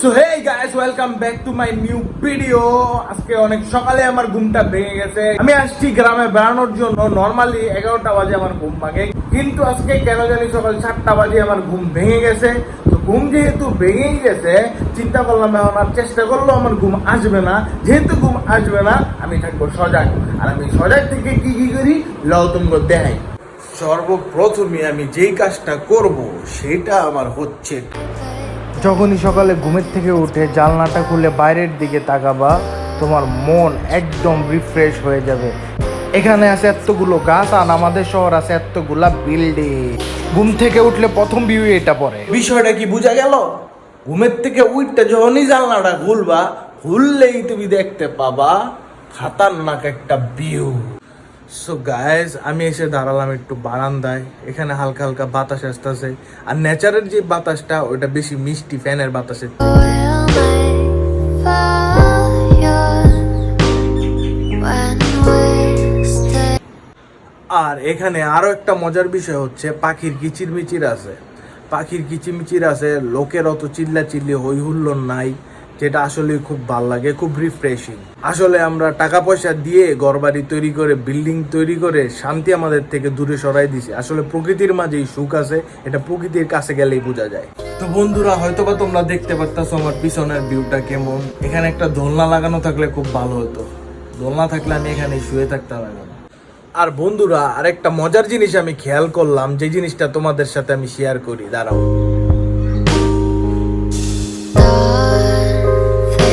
So hey guys welcome back to my new video আজকে অনেক সকালে আমার ঘুমটা ভেঙে গেছে। আমি আসছি গ্রামে বেড়ানোর জন্য। নর্মালি এগারোটা বাজে আমার ঘুম ভাঙে। কিন্তু আজকে কেন জানি সকাল সাতটা বাজে আমার ঘুম ভেঙে গেছে। তো ঘুম যেহেতু ভেঙেই গেছে, চিন্তা করলাম এখন আর চেষ্টা করল আমার ঘুম আসবে না। যেহেতু ঘুম আসবে না, আমি থাকব সজাগ। আর আমি সজাগ থেকে কি কি করি? লও তুমি দেখাই। সর্বপ্রথমে আমি যেই কাজটা করব, সেটা আমার হচ্ছে যখনই সকালে ঘুমের থেকে উঠে জানলাটা খুলে বাইরের দিকে তাকাবা, তোমার মন একদম রিফ্রেশ হয়ে যাবে। এখানে আছে এতগুলো গাছ আর আমাদের শহর আছে এতগুলা বিল্ডিং ঘুম থেকে উঠলে প্রথম ভিউ এটা পড়ে। বিষয়টা কি বোঝা গেল? ঘুমের থেকে উঠতে যখনই জানলাটা খুলবা, খুললেই তুমি দেখতে পাবা খাতারনাক একটা ভিউ সো গায়েস আমি এসে দাঁড়ালাম একটু বারান্দায়। এখানে হালকা হালকা বাতাস আসতেছে। আর নেচারের যে বাতাসটা ওটা বেশি মিষ্টি ফ্যানের বাতাসের আর এখানে আরও একটা মজার বিষয় হচ্ছে, পাখির কিচিরমিচির আছে। পাখির কিচিরমিচির আছে, লোকের অত চিল্লা চিল্লি হই নাই। যেটা আসলে খুব ভালো লাগে, খুব রিফ্রেশিং আসলে আমরা টাকা পয়সা দিয়ে ঘরবাড়ি তৈরি করে বিল্ডিং তৈরি করে শান্তি আমাদের থেকে দূরে সরাই দিছি। আসলে প্রকৃতির মাঝেই সুখ আছে, এটা প্রকৃতির কাছে গেলেই বোঝা যায়। তো বন্ধুরা, হয়তোবা তোমরা দেখতে পারতাছো আমার পিছনের ভিউটা কেমন। এখানে একটা দোলনা লাগানো থাকলে খুব ভালো হতো। দোলনা থাকলে আমি এখানে শুয়ে থাকতাম এখন। আর বন্ধুরা, আরেকটা মজার জিনিস আমি খেয়াল করলাম, যে জিনিসটা তোমাদের সাথে আমি শেয়ার করি। দাঁড়াও।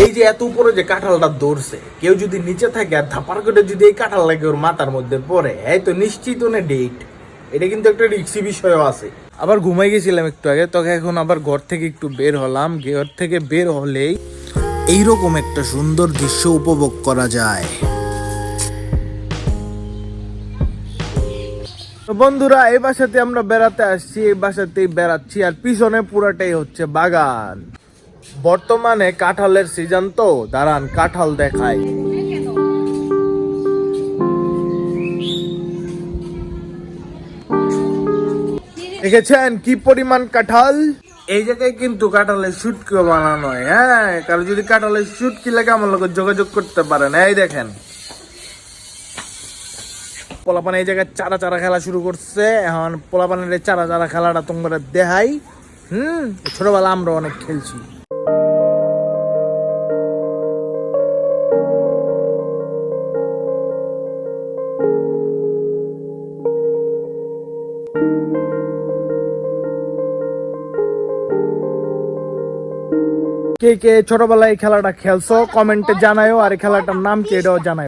এই যে এত উপরে যে কাঁঠালটা দৌড়ছে কেউ যদি নিচে থাকে আর ধাপার করে যদি এই কাঁঠাল লাগে ওর মাথার মধ্যে পড়ে, এই তো নিশ্চিত না ডেট এটা কিন্তু একটা রিক্সি বিষয়ও আছে। আবার ঘুমাই গেছিলাম একটু আগে তখন এখন আবার ঘর থেকে একটু বের হলাম। ঘর থেকে বের হলেই এইরকম একটা সুন্দর দৃশ্য উপভোগ করা যায়। বন্ধুরা, এই বাসাতে আমরা বেড়াতে আসছি, এই বাসাতেই বেড়াচ্ছি, আর পিছনে পুরাটাই হচ্ছে বাগান। বর্তমানে কাঁঠালের সিজন তো দাঁড়ান কাঁঠাল দেখাই। দেখেছেন কি পরিমাণ কাঁঠাল? এই জায়গায় কিন্তু কাঁঠালের শুটকিও বানানো হয় হ্যাঁ? কারও যদি কাঁঠালের শুটকি লাগে আমার লোক যোগাযোগ করতে পারেন এই দেখেন। পোলাপান এই জায়গায় চারা চারা খেলা শুরু করছে। এখন পোলাপানের চারা চারা খেলাটা তোমরা দেখাই। হুম ছোটবেলা আমরা অনেক খেলছি। কে কে ছোটবেলায় এই খেলাটা খেলছো? কমেন্টে জানায়ও, আর এই খেলাটার নাম কি, এটাও জানায়